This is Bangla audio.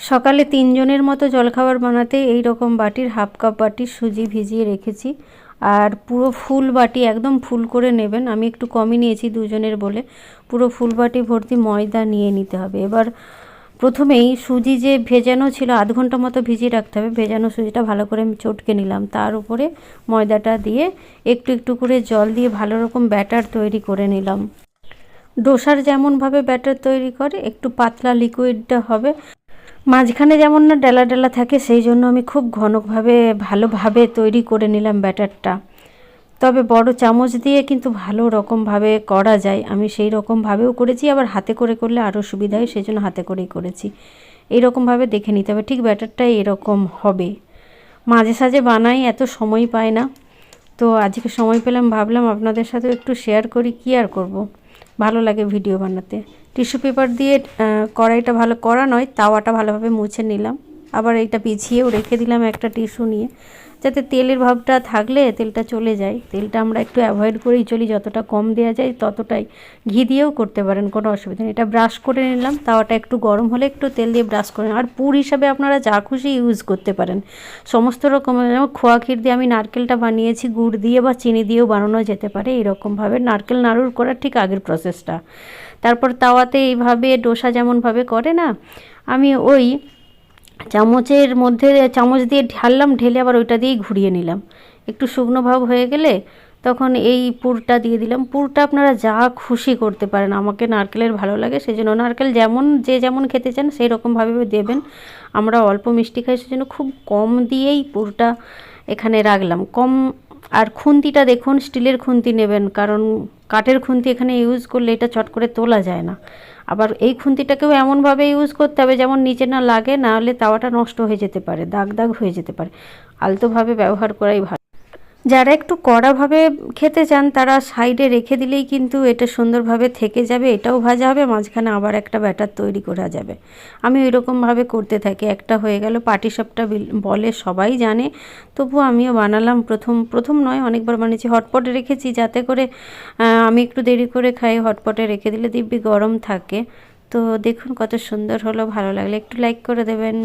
সকালে তিনজনের মতো জলখাবার বানাতে এই রকম বাটির হাফ কাপ বাটির সুজি ভিজিয়ে রেখেছি। আর পুরো ফুল বাটি একদম ফুল করে নেবেন। আমি একটু কমই নিয়েছি দুজনের বলে। পুরো ফুল বাটি ভর্তি ময়দা নিয়ে নিতে হবে। এবার প্রথমেই সুজি যে ভেজানো ছিল, আধ ঘণ্টা মতো ভিজিয়ে রাখতে হবে। ভেজানো সুজিটা ভালো করে আমি চটকে নিলাম। তার উপরে ময়দাটা দিয়ে একটু একটু করে জল দিয়ে ভালো রকম ব্যাটার তৈরি করে নিলাম। ডোসার যেমনভাবে ব্যাটার তৈরি করে, একটু পাতলা লিকুইডটা হবে। মাঝখানে যেমন না ডেলা ডেলা থাকে, সেই জন্য আমি খুব ঘনভাবে ভালোভাবে তৈরি করে নিলাম ব্যাটারটা। তবে বড় চামচ দিয়ে কিন্তু ভালো রকমভাবে করা যায়। আমি সেই রকমভাবেও করেছি, আবার হাতে করে করলে আরও সুবিধা হয়, সেই জন্য হাতে করেই করেছি। এই রকমভাবে দেখে নিতে হবে, ঠিক ব্যাটারটা এরকম হবে। মাঝে সাঝে বানাই, এত সময় পায় না। তো আজকে সময় পেলাম, ভাবলাম আপনাদের সাথে একটু শেয়ার করি, কী আর করব? ভালো লাগে ভিডিও বানাতে। টিস্যু পেপার দিয়ে কড়াইটা ভালো করা নয়, তাওয়াটা ভালোভাবে মুছে নিলাম। আবার এইটা পিছিয়েও রেখে দিলাম একটা টিস্যু নিয়ে। যাতে তেলের ভাবটা থাকলে তেলটা চলে যায়। তেলটা আমরা একটু অ্যাভয়েড করেই চলি, যতটা কম দেওয়া যায় ততটাই ঘি দিয়েও করতে পারেন, কোনো অসুবিধা নেই। এটা ব্রাশ করে নিলাম, তাওয়াটা একটু গরম হলে একটু তেল দিয়ে ব্রাশ করে। আর পুর হিসাবে আপনারা যা খুশি ইউজ করতে পারেন। সমস্ত রকমের যেমন খোয়া ক্ষীর দিয়ে আমি নারকেলটা বানিয়েছি, গুড় দিয়ে বা চিনি দিয়েও বানানো যেতে পারে এরকমভাবে। নারকেল নাড়ুর করার ঠিক আগের প্রসেসটা তারপর তাওয়াতে এইভাবে, ডোসা যেমনভাবে করে না, আমি ওই চামচের মধ্যে চামচ দিয়ে ঢাললাম, ঢেলে আবার ওইটা দিয়েই ঘুরিয়ে নিলাম। একটু শুকনো ভাব হয়ে গেলে তখন এই পুরটা দিয়ে দিলাম। পুরটা আপনারা যা খুশি করতে পারেন, আমাকে নারকেলের ভালো লাগে সেই জন্য নারকেল যেমন, যে যেমন খেতে চান সেই রকমভাবে দেবেন। আমরা অল্প মিষ্টি খাই, সেজন্য খুব কম দিয়েই পুরটা এখানে রাখলাম। কম আর খুন্তিটা দেখুন, স্টিলের খুন্তি নেবেন, কারণ কাঠের খুন্তি এখানে ইউজ করলে এটা চট করে তোলা যায় না। আবার এই খুন্তিটাকেও এমনভাবে ইউজ করতে হবে যেমন নিচে না লাগে, না হলে তাওয়াটা নষ্ট হয়ে যেতে পারে, দাগ দাগ হয়ে যেতে পারে। আলতোভাবে ব্যবহার করাই ভালো। যারা একটু কড়াভাবে খেতে চান, তারা সাইডে রেখে দিলেই কিন্তু এটা সুন্দরভাবে থেকে যাবে, এটাও ভাজা হবে, মাঝখানে আবার একটা ব্যাটার তৈরি করা যাবে। আমি ওই রকমভাবে করতে থাকি, একটা হয়ে গেল, পাটিসাপটা বলে সবাই জানে, তবু আমিও বানালাম প্রথম প্রথম নয়, অনেকবার বানিয়েছি, হটপটে রেখেছি যাতে করে আমি একটু দেরি করে খাই, হটপটে রেখে দিলে দিব্যি গরম থাকে। তো দেখুন কত সুন্দর হলো, ভালো লাগলে একটু লাইক করে দেবেন।